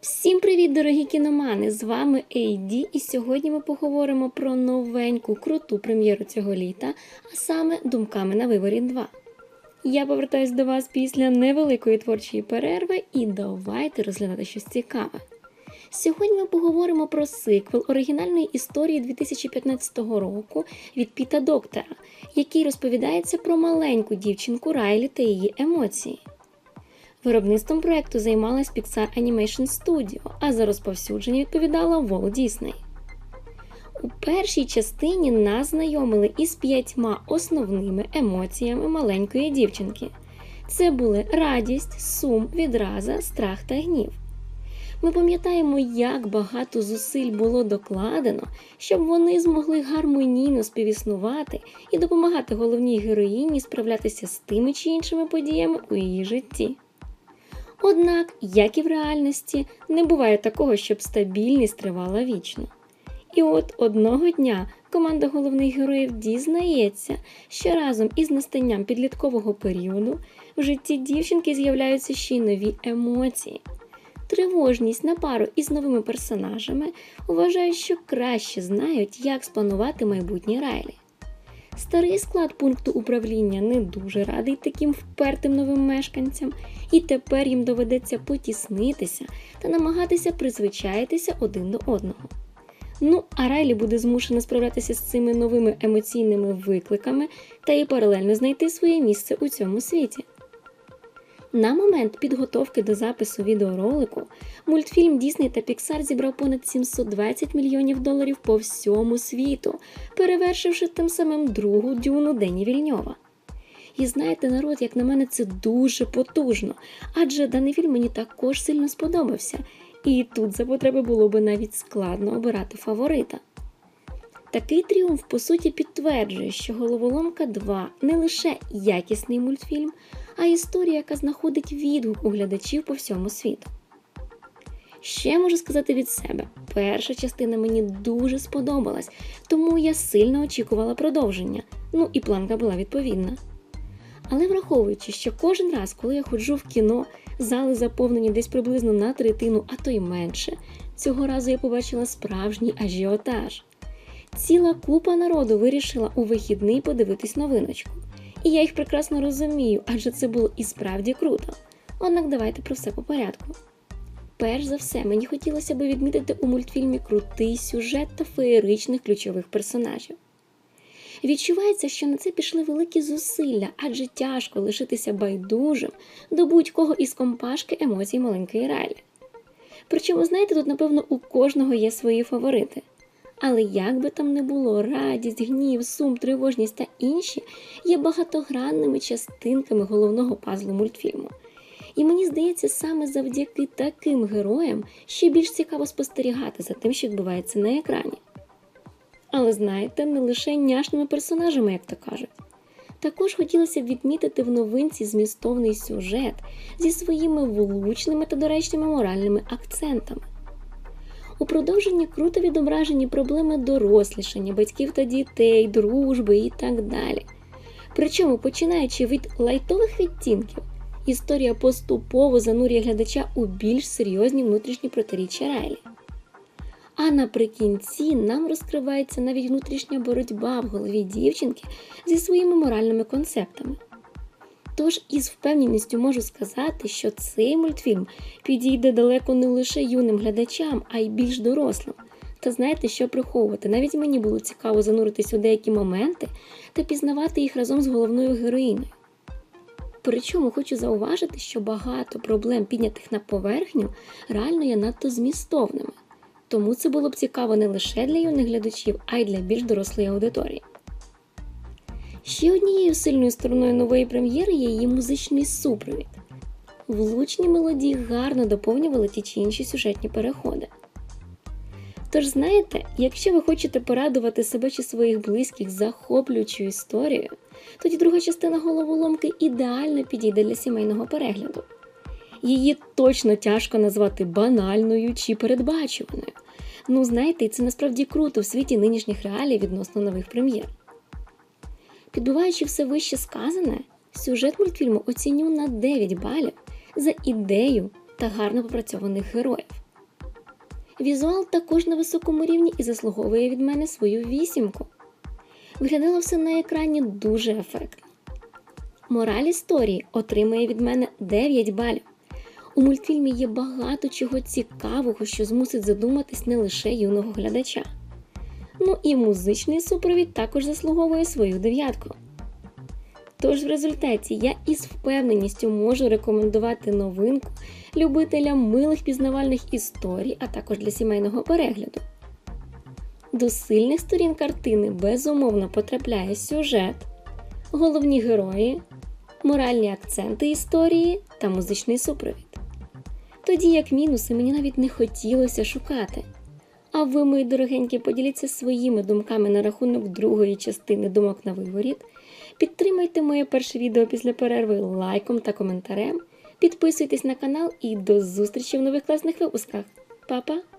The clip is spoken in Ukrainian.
Всім привіт, дорогі кіномани! З вами Ейді, і сьогодні ми поговоримо про новеньку круту прем'єру цього літа, а саме думками на виворі 2. Я повертаюсь до вас після невеликої творчої перерви і давайте розглядати щось цікаве. Сьогодні ми поговоримо про сиквел оригінальної історії 2015 року від Піта Доктора, який розповідається про маленьку дівчинку Райлі та її емоції. Виробництвом проекту займалась Pixar Animation Studio, а за розповсюдження відповідала Walt Disney. У першій частині нас знайомили із п'ятьма основними емоціями маленької дівчинки. Це були радість, сум, відраза, страх та гнів. Ми пам'ятаємо, як багато зусиль було докладено, щоб вони змогли гармонійно співіснувати і допомагати головній героїні справлятися з тими чи іншими подіями у її житті. Однак, як і в реальності, не буває такого, щоб стабільність тривала вічно. І от одного дня команда головних героїв дізнається, що разом із настанням підліткового періоду в житті дівчинки з'являються ще й нові емоції. Тривожність на пару із новими персонажами вважають, що краще знають, як спланувати майбутнє Райлі. Старий склад пункту управління не дуже радий таким впертим новим мешканцям, і тепер їм доведеться потіснитися та намагатися призвичаїтися один до одного. Ну, а Райлі буде змушена справлятися з цими новими емоційними викликами та і паралельно знайти своє місце у цьому світі. На момент підготовки до запису відеоролику мультфільм Disney та Pixar зібрав понад 720 мільйонів доларів по всьому світу, перевершивши тим самим другу дюну Дені Вільньова. І знаєте, народ, як на мене, це дуже потужно, адже даний фільм мені також сильно сподобався, і тут за потреби було би навіть складно обирати фаворита. Такий тріумф, по суті, підтверджує, що Головоломка 2 не лише якісний мультфільм, а історія, яка знаходить відгук у глядачів по всьому світу. Ще можу сказати від себе, перша частина мені дуже сподобалась, тому я сильно очікувала продовження, ну і планка була відповідна. Але враховуючи, що кожен раз, коли я ходжу в кіно, зали заповнені десь приблизно на третину, а то й менше, цього разу я побачила справжній ажіотаж. Ціла купа народу вирішила у вихідний подивитись новиночку. І я їх прекрасно розумію, адже це було і справді круто. Однак давайте про все по порядку. Перш за все, мені хотілося би відмітити у мультфільмі крутий сюжет та феєричних ключових персонажів. Відчувається, що на це пішли великі зусилля, адже тяжко лишитися байдужим до будь-кого із компашки емоцій маленької Райлі. Причому, знаєте, тут, напевно, у кожного є свої фаворити. Але як би там не було, радість, гнів, сум, тривожність та інші є багатогранними частинками головного пазлу мультфільму. І мені здається, саме завдяки таким героям ще більш цікаво спостерігати за тим, що відбувається на екрані. Але знаєте, не лише няшними персонажами, як то кажуть. Також хотілося б відмітити в новинці змістовний сюжет зі своїми влучними та доречними моральними акцентами. У продовженні круто відображені проблеми дорослішання, батьків та дітей, дружби і так далі. Причому, починаючи від лайтових відтінків, історія поступово занурює глядача у більш серйозні внутрішні протиріччя Райлі. А наприкінці нам розкривається навіть внутрішня боротьба в голові дівчинки зі своїми моральними концептами. Тож із впевненістю можу сказати, що цей мультфільм підійде далеко не лише юним глядачам, а й більш дорослим. Та знаєте, що приховувати. Навіть мені було цікаво зануритись у деякі моменти та пізнавати їх разом з головною героїною. Причому хочу зауважити, що багато проблем, піднятих на поверхню, реально є надто змістовними. Тому це було б цікаво не лише для юних глядачів, а й для більш дорослої аудиторії. Ще однією сильною стороною нової прем'єри є її музичний супровід. Влучні мелодії гарно доповнювали ті чи інші сюжетні переходи. Тож, знаєте, якщо ви хочете порадувати себе чи своїх близьких захоплюючою історією, тоді друга частина головоломки ідеально підійде для сімейного перегляду. Її точно тяжко назвати банальною чи передбачуваною. Ну, знаєте, це насправді круто в світі нинішніх реалій відносно нових прем'єр. Підбиваючи все вище сказане, сюжет мультфільму оціню на 9 балів за ідею та гарно попрацьованих героїв. Візуал також на високому рівні і заслуговує від мене свою вісімку. Виглядало все на екрані дуже ефектно. Мораль історії отримає від мене 9 балів. У мультфільмі є багато чого цікавого, що змусить задуматись не лише юного глядача. Ну і музичний супровід також заслуговує свою дев'ятку. Тож в результаті я із впевненістю можу рекомендувати новинку любителям милих пізнавальних історій, а також для сімейного перегляду. До сильних сторін картини безумовно потрапляє сюжет, головні герої, моральні акценти історії та музичний супровід. Тоді як мінуси мені навіть не хотілося шукати. А ви, мої дорогенькі, поділіться своїми думками на рахунок другої частини думок на виворіт. Підтримайте моє перше відео після перерви лайком та коментарем. Підписуйтесь на канал і до зустрічі в нових класних випусках. Па-па!